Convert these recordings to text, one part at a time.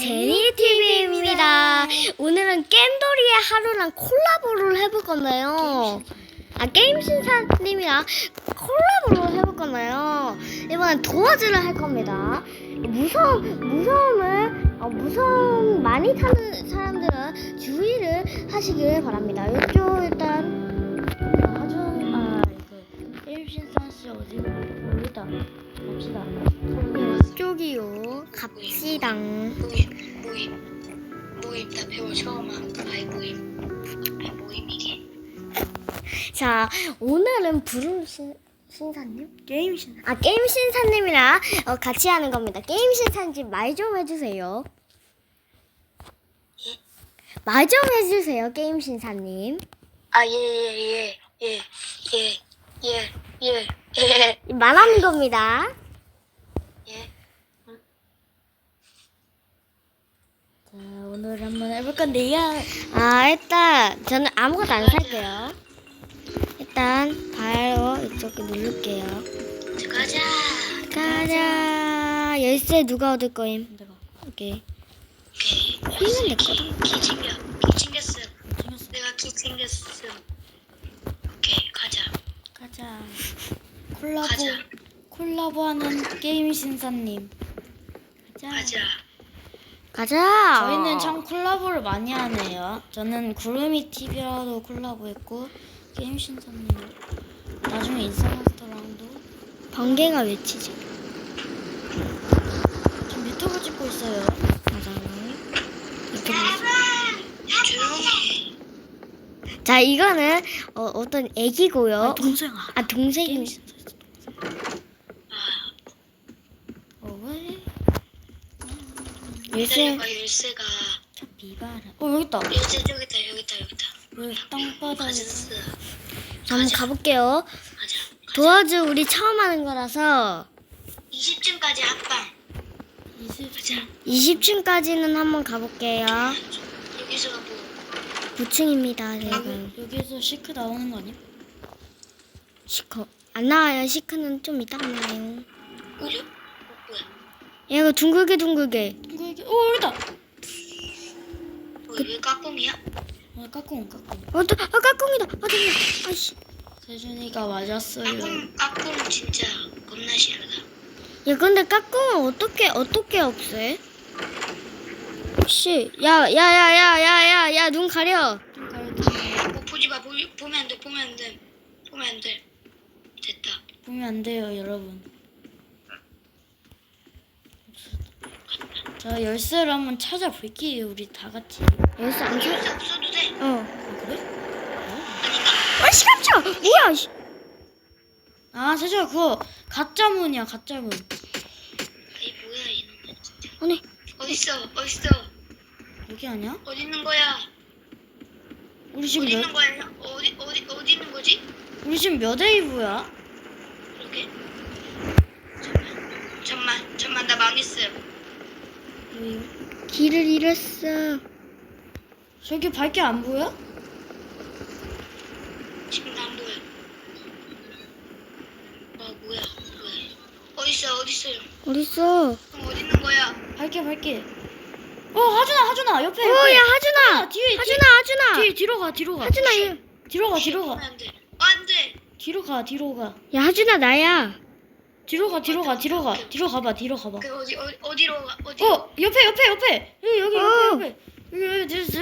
제니TV입니다. 오늘은 겜돌이의 하루랑 콜라보를 해볼 건데요. 아, 게임신사님이랑 콜라보를 해볼 건데요. 이번엔 도어즈를 할 겁니다. 무서움, 무서움을, 어, 무서움 많이 타는 사람들은 주의를 하시길 바랍니다. 이쪽 일단, 아주 아 이거 게임신선 씨 어디 모르다 갑시다. 이쪽이요. 갑시다. 모임 모임 모임 나 배워 처음 한 아이 모임 아이 모임이게 자, 오늘은 부른 신, 신사님? 게임신 아, 게임 신사님이랑 어, 같이 하는 겁니다. 게임 신사님 말 좀 해주세요. 말좀 해주세요, 게임 신사님. 아 예 예 예 예 예 예예 말하는 겁니다. 자 오늘 한번 해볼 건데요. 아, 일단 저는 아무것도 안 살게요. 일단 바로 이쪽에 누를게요. 가자 가자. 열쇠 누가 얻을 거임? 내가 오케이. 오케이 이건 내 거다. 키 챙겨 키 챙겼어 챙겼어. 내가 키 챙겼어 오케이 가자 가자. 콜라보 가자. 콜라보하는 게임 신사님. 가자. 가자 가자. 저희는 참 콜라보를 많이 하네요. 저는 구름이 TV라도 콜라보했고 게임 신사님 나중에 인스타마스터랑도 번개가 외치지. 지금 유튜브 찍고 있어요. 맞아. 자, 이거는 어, 어떤 애기고요. 아, 동생아. 아, 동생이. 게임 신사. 어 왜? 열쇠. 기다려봐 열쇠가 비바라. 어 여기 있다. 열쇠 저기 있다 여기 있다 여기 있다 여기 땅바닥에. 가졌어 한번 가볼게요. 가자 도와줘 우리 처음 하는 거라서 20층까지 합방 20층. 20층까지는 한번 가볼게요. 여기서 뭐 9층입니다. 지금 여기에서 시크 나오는 거 아니야? 시커 안 나와요. 시크는 좀 이따가 나와요. 뭐죠? 어, 뭐야? 야, 이거 둥글게 둥글게. 이거 이게 어 여기다. 뭐, 왜 까꿍이야? 어 까꿍 까꿍. 어, 또, 아 까꿍이다. 아 잠깐. 아씨. 세준이가 맞았어요. 까꿍 까꿍 진짜 겁나 싫어다. 야, 근데 까꿍은 어떻게 어떻게 없애? 혹시 야야 야 야 야 야 야 눈 가려. 좀 가르쳐. 뭐 보지 마. 보, 보면 안 돼. 보면 안 돼. 보면 안 돼. 됐다. 보면 안 돼요 여러분. 자 열쇠를 한번 찾아볼게요 우리 다 같이. 열쇠 안 차. 열쇠 없어도 돼. 어. 아, 그래? 아닌가? 아씨 깜짝. 뭐야? 씨. 아 세준아 그거 가짜 문이야 가짜 문. 아이 뭐야 진짜. 아니. 어딨어? 어딨어? 여기 아니야? 어디 있는 거야? 우리 지금 어디 몇 있는 거야? 형? 어디 어디 어디 있는 거지? 우리 지금 몇 웨이브야? 그렇게. 잠만. 잠만. 잠만 나 망했어요. 길을 잃었어. 저기 밝게 안 보여? 지금 안 보여. 아 뭐야? 뭐야? 어딨어? 어딨어요? 어딨어? 형 어디 있는 거야? 밝게 밝게. 어 하준아 하준아 옆에 옆에. 어야 하준아. 하준아, 뒤에 하준아 하준아. 뒤에 뒤로 가 뒤로 가. 하준아 얘. 뒤로 가 뒤로 가. 안 돼. 어, 안 돼. 뒤로 가 뒤로 가. 야 하준아 나야. 뒤로 가 뒤로 가 뒤로 가 뒤로 가봐 뒤로 가봐. 그 어디 어디 어디로 가? 어디? 어 옆에 옆에 옆에 여기 여기 어. 옆에 옆에 여기 여기 됐어?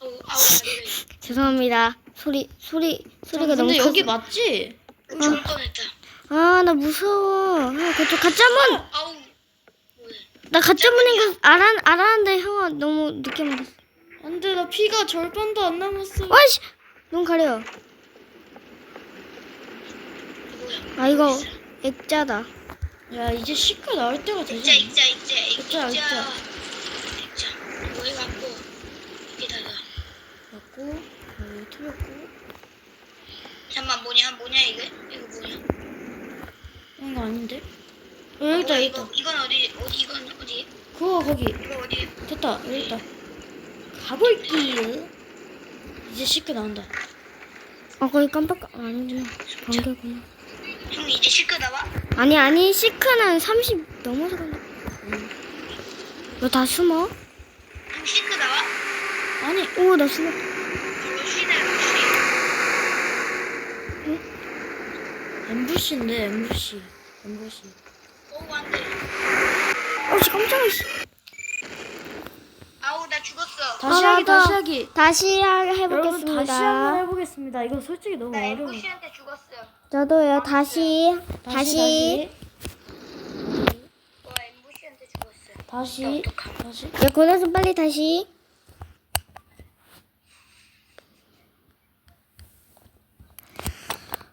어, 아우 안 돼. 죄송합니다. 소리 소리 소리가 근데 너무 여기 커서. 맞지? 총 꺼냈다. 아 나 무서워. 아, 그쪽 가짜 문. 아우. 뭐야? 나 가짜 문인 거 알아 알았는데 형아 너무 늦게 말했어. 안돼 나 피가 절반도 안 남았어. 와씨 눈 가려. 아 이거? 액자다. 야 이제 시크 나올 때가 액자 되지. 액자 액자 액자, 액자 액자. 액자. 뭐 해갖고 여기다가 맞고 여기 틀렸고 잠만 뭐냐 뭐냐 이거 이거 뭐냐? 어, 이거 아닌데? 어, 여기 있다 뭐야, 여기 이거 있다. 이건 어디 어디 이건 어디? 그거 거기 이거 어디? 됐다 여기 있다. 가볼게요. 이제 시크 나온다. 아 거기 깜빡 아니구나. 번개구나. 형 이제 시크 나와? 아니 아니 시크는 30 넘어서 간다. 너 다 숨어? 형 시크 나와? 아니 오 나 숨어. 러쉬네 러쉬. 엠부시인데 엠부시 엠부시 오 안돼. 어씨 깜짝이야. 씨. 아우 나 죽었어. 다시 아, 하기 맞아. 다시 하기 다시 하- 여러분 해보겠습니다. 다시 한번 해보겠습니다 이거 솔직히 너무 나 어려워 엠부시한테 죽었어. 저도요 다시 다시. 와 죽었어. 다시 다시 야 고나서 빨리 다시.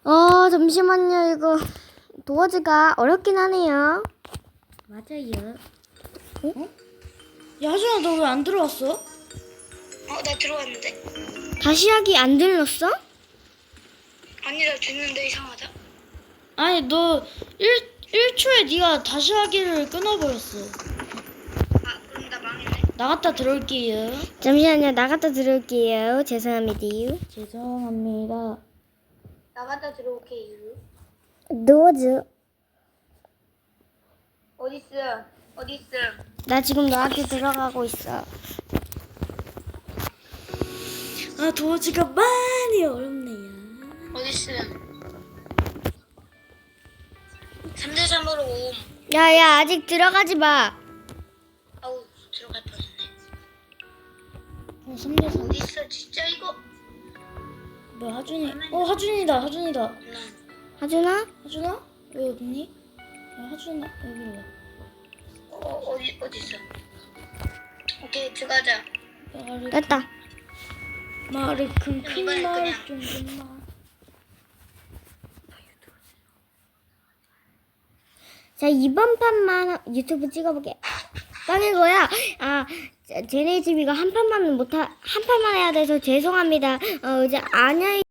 어 잠시만요 이거 도어즈가 어렵긴 하네요. 맞아요 어? 야 하준아 너왜 안 들어왔어? 어나 들어왔는데. 다시 하기 안 들렸어? 아니 나 듣는데 이상하다. 아니 너 1, 1초에 네가 다시 하기를 끊어버렸어 아 그럼 나 망했네. 나갔다 들어올게요 잠시만요 나갔다 들어올게요. 죄송합니다. 죄송합니다 나갔다 들어올게요. 도어즈 어딨어? 어딨어? 나 지금 너한테 들어가고 있어. 아 도어지가 많이 어렵네요 어딨어? 3대 3으로 옴. 야야 아직 들어가지 마. 아우 들어갈 뻔했네. 어 3대3 어딨어? 진짜 이거? 뭐야 하준이 어 하준이다 하준이다 난 하준아? 하준아? 왜 어딨니? 야 하준아 여기로 와 어, 어디 어딨어? 오케이 들어가자. 말을 됐다. 말을 이번엔 킁킁 말 그냥. 좀 좀마 자 이번 판만 유튜브 찍어볼게. 빵일 거야. 아 쟤네 집이가 한 판만 못한 한 판만 해야 돼서 죄송합니다. 어 이제 안녕히